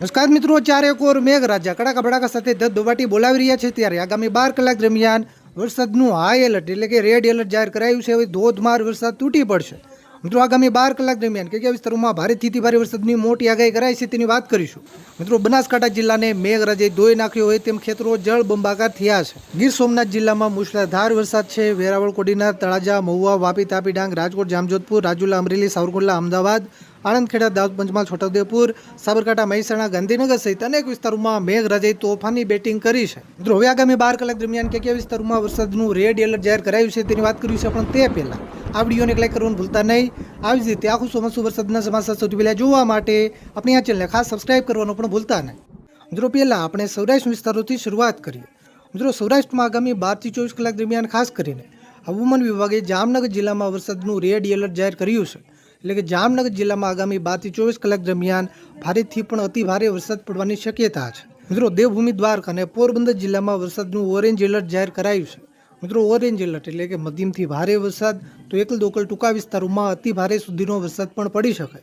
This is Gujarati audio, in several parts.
નમસ્કાર મિત્રો, ચારે કોર મેઘરાજા કડાકા ભડાકા સાથે ધબધબાટી બોલાવી રહ્યા છે ત્યારે આગામી બાર કલાક દરમિયાન વરસાદનું હાઈ એલર્ટ એટલે કે રેડ એલર્ટ જાહેર કરાયું છે. હવે ધોધમાર વરસાદ તૂટી પડશે. મિત્રો, આગામી બાર કલાક દરમિયાન કયા કયા વિસ્તારોમાં ભારેથી ભારે વરસાદની મોટી આગાહી કરાઈ છે તેની વાત કરીશું. મિત્રો, બનાસકાંઠા જિલ્લાને મેઘરાજે ધોઈ નાખ્યો હોય તેમ ખેતરો જળ બંબાકાર થયા છે. ગીર સોમનાથ જિલ્લામાં મુશળાધાર વરસાદ છે. વેરાવળ કોડીના તળાજા, મહુવા, વાપી, તાપી ડાંગ, રાજકોટ, જામજોધપુર, રાજુલા, અમરેલી, સાવરકુંડલા, અમદાવાદ આણંદ ખેડા દાહોદ પંચમહાલ, છોટાઉદેપુર, સાબરકાંઠા, મહેસાણા, ગાંધીનગર સહિત અનેક વિસ્તારોમાં મેઘરાજાએ તોફાની બેટિંગ કરી છે. મિત્રો આગામી બાર કલાક દરમિયાન કયા કયા વિસ્તારોમાં વરસાદનું રેડ એલર્ટ જાહેર કરાયું છે તેની વાત કરી છે પણ તે પહેલાં. આ વિડીયોને લાઈક કરવાનું ભૂલતા નહીં. આવી જ રીતે આખું ચોમાસું વરસાદના સમાચાર સૌથી પહેલાં જોવા માટે આપણી આ ચેનલને ખાસ સબસ્ક્રાઇબ કરવાનું પણ ભૂલતા નહીં. મિત્રો, પહેલાં આપણે સૌરાષ્ટ્ર વિસ્તારોથી શરૂઆત કરીએ. મિત્રો, સૌરાષ્ટ્રમાં આગામી બારથી ચોવીસ કલાક દરમિયાન ખાસ કરીને હવામાન વિભાગે જામનગર જિલ્લામાં વરસાદનું રેડ એલર્ટ જાહેર કર્યું છે. એટલે કે જામનગર જિલ્લામાં આગામી બારથી ચોવીસ કલાક દરમિયાન ભારેથી પણ અતિ ભારે વરસાદ પડવાની શક્યતા છે. મિત્રો, દેવભૂમિ દ્વારકા અને પોરબંદર જિલ્લામાં વરસાદનું ઓરેન્જ એલર્ટ જાહેર કરાયું છે. મિત્રો ઓરેન્જ એલર્ટ એટલે કે મધ્યમથી ભારે વરસાદ, તો એકલ દોકલ ટૂંકા વિસ્તારોમાં અતિ ભારે સુધીનો વરસાદ પણ પડી શકે.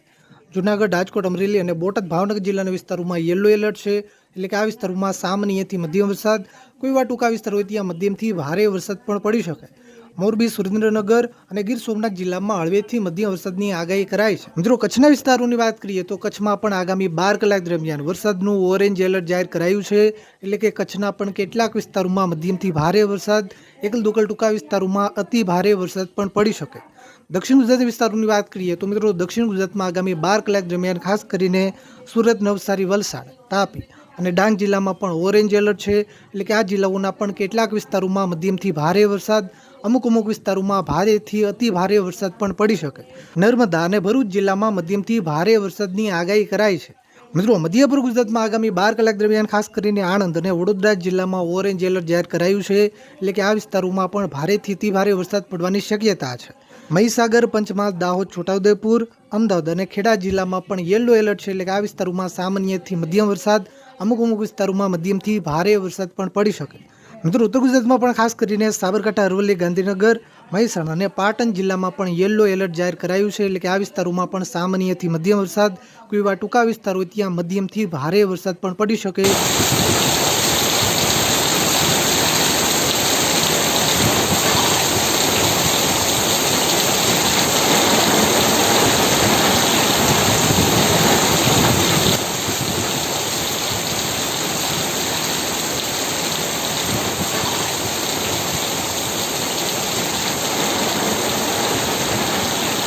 જુનાગઢ, રાજકોટ, અમરેલી અને બોટાદ ભાવનગર જિલ્લાના વિસ્તારોમાં યલો એલર્ટ છે. એટલે કે આ વિસ્તારોમાં સામાન્યથી મધ્યમ વરસાદ, કોઈ વાર ટૂંકા વિસ્તાર હોય ત્યાં મધ્યમથી ભારે વરસાદ પણ પડી શકે. મોરબી, સુરેન્દ્રનગર અને ગીર સોમનાથ જિલ્લામાં હળવેથી મધ્યમ વરસાદની આગાહી કરાઈ છે. મિત્રો, કચ્છના વિસ્તારોની વાત કરીએ તો કચ્છમાં પણ આગામી બાર કલાક દરમિયાન વરસાદનું ઓરેન્જ એલર્ટ જાહેર કરાયું છે. એટલે કે કચ્છના પણ કેટલાક વિસ્તારોમાં મધ્યમથી ભારે વરસાદ, એકલ દોકલ ટૂંકા વિસ્તારોમાં અતિ ભારે વરસાદ પણ પડી શકે. દક્ષિણ ગુજરાત વિસ્તારોની વાત કરીએ તો મિત્રો, દક્ષિણ ગુજરાતમાં આગામી બાર કલાક દરમિયાન ખાસ કરીને સુરત, નવસારી, વલસાડ, તાપી અને ડાંગ જિલ્લામાં પણ ઓરેન્જ એલર્ટ છે. એટલે કે આ જિલ્લાઓના પણ કેટલાક વિસ્તારોમાં મધ્યમથી ભારે વરસાદ, અમુક અમુક વિસ્તારોમાં ભારેથી અતિ ભારે વરસાદ પણ પડી શકે. નર્મદા અને ભરૂચ જિલ્લામાં મધ્યમથી ભારે વરસાદની આગાહી કરાઈ છે. મિત્રો મધ્યપૂર્વ ગુજરાતમાં આગામી બાર કલાક દરમિયાન ખાસ કરીને આણંદ અને વડોદરા જિલ્લામાં ઓરેન્જ એલર્ટ જાહેર કરાયું છે. એટલે કે આ વિસ્તારોમાં પણ ભારેથી અતિ ભારે વરસાદ પડવાની શક્યતા છે. મહીસાગર, પંચમહાલ, દાહોદ, છોટાઉદેપુર, અમદાવાદ અને ખેડા જિલ્લામાં પણ યેલો એલર્ટ છે. એટલે કે આ વિસ્તારોમાં સામાન્યથી મધ્યમ વરસાદ અમુક અમુક વિસ્તારોમાં મધ્યમથી ભારે વરસાદ પણ પડી શકે. મિત્રો, ઉત્તર ગુજરાતમાં પણ ખાસ કરીને સાબરકાંઠા, અરવલ્લી, ગાંધીનગર, મહેસાણા અને પાટણ જિલ્લામાં પણ યલો એલર્ટ જાહેર કરાયું છે. એટલે કે આ વિસ્તારોમાં પણ સામાન્યથી મધ્યમ વરસાદ, કોઈ એવા ટૂંકા વિસ્તાર ત્યાં મધ્યમથી ભારે વરસાદ પણ પડી શકે.